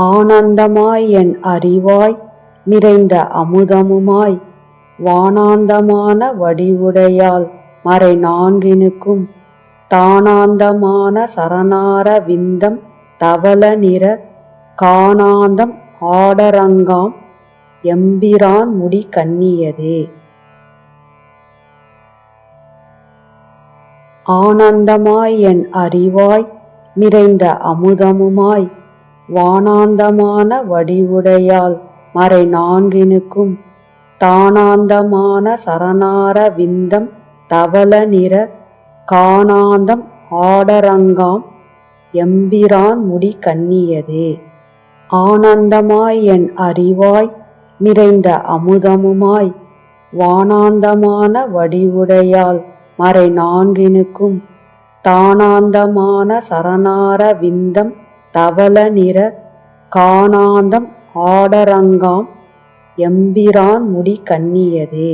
ஆனந்தமாய் என் அறிவாய் நிறைந்த அமுதமுமாய் வானாந்தமான வடிவுடையால் மறை நான்கினுக்கும் தானாந்தமான சரணார விந்தம் தவள நிற காணாந்தம் ஆடரங்காம் எம்பிரான் முடி கண்ணியதே. ஆனந்தமாய் என் அறிவாய் நிறைந்த அமுதமுமாய் வானாந்தமான வடிவுடையாள் மறை நான்கினுக்கும் தானாந்தமான சரணார விந்தம் தவள நிற காணாந்தம் ஆடரங்காம் எம்பிரான் முடி கண்ணியதே. ஆனந்தமாய் என் அறிவாய் நிறைந்த அமுதமுமாய் வானாந்தமான வடிவுடையால் மறை நான்கினுக்கும் தானாந்தமான சரணார விந்தம் தவள நிற காணாந்தம் ஆடரங்காம் எம்பிரான் முடி கண்ணியதே.